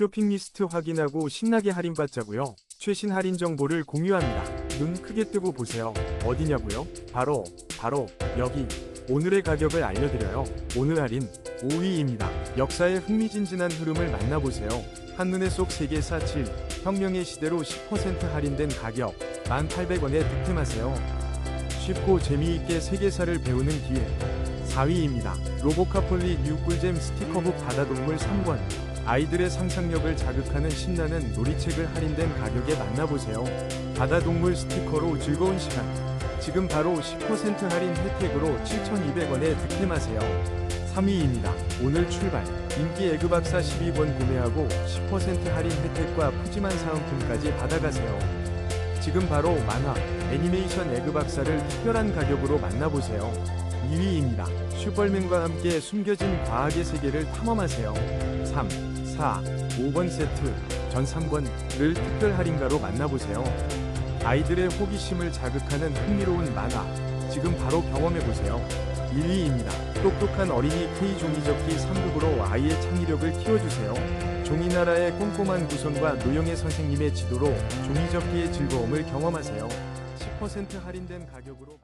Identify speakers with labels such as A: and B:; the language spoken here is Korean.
A: 쇼핑 리스트 확인하고 신나게 할인받자고요. 최신 할인 정보를 공유합니다. 눈 크게 뜨고 보세요. 어디냐고요? 바로 바로 여기. 오늘의 가격을 알려드려요. 오늘 할인 5위입니다. 역사의 흥미진진한 흐름을 만나보세요. 한눈에 쏙 세계사 7 혁명의 시대로 10% 할인된 가격 1,800원에 득템하세요. 쉽고 재미있게 세계사를 배우는 기회 4위입니다. 로보카폴리 뉴 꿀잼 스티커북 바다동물 3권 아이들의 상상력을 자극하는 신나는 놀이책을 할인된 가격에 만나보세요. 바다동물 스티커로 즐거운 시간 지금 바로 10% 할인 혜택으로 7,200원에 득템하세요. 3위입니다. 오늘 출발 인기 에그박사 12권 구매하고 10% 할인 혜택과 푸짐한 사은품까지 받아가세요. 지금 바로 만화, 애니메이션 에그박사를 특별한 가격으로 만나보세요. 2위입니다. 슈퍼맨과 함께 숨겨진 과학의 세계를 탐험하세요. 3, 4, 5번 세트, 전 3권을 특별 할인가로 만나보세요. 아이들의 호기심을 자극하는 흥미로운 만화, 지금 바로 경험해보세요. 1위입니다. 똑똑한 어린이 K 종이접기 3국으로 아이의 창의력을 키워주세요. 종이나라의 꼼꼼한 구성과 노영애 선생님의 지도로 종이접기의 즐거움을 경험하세요. 10% 할인된 가격으로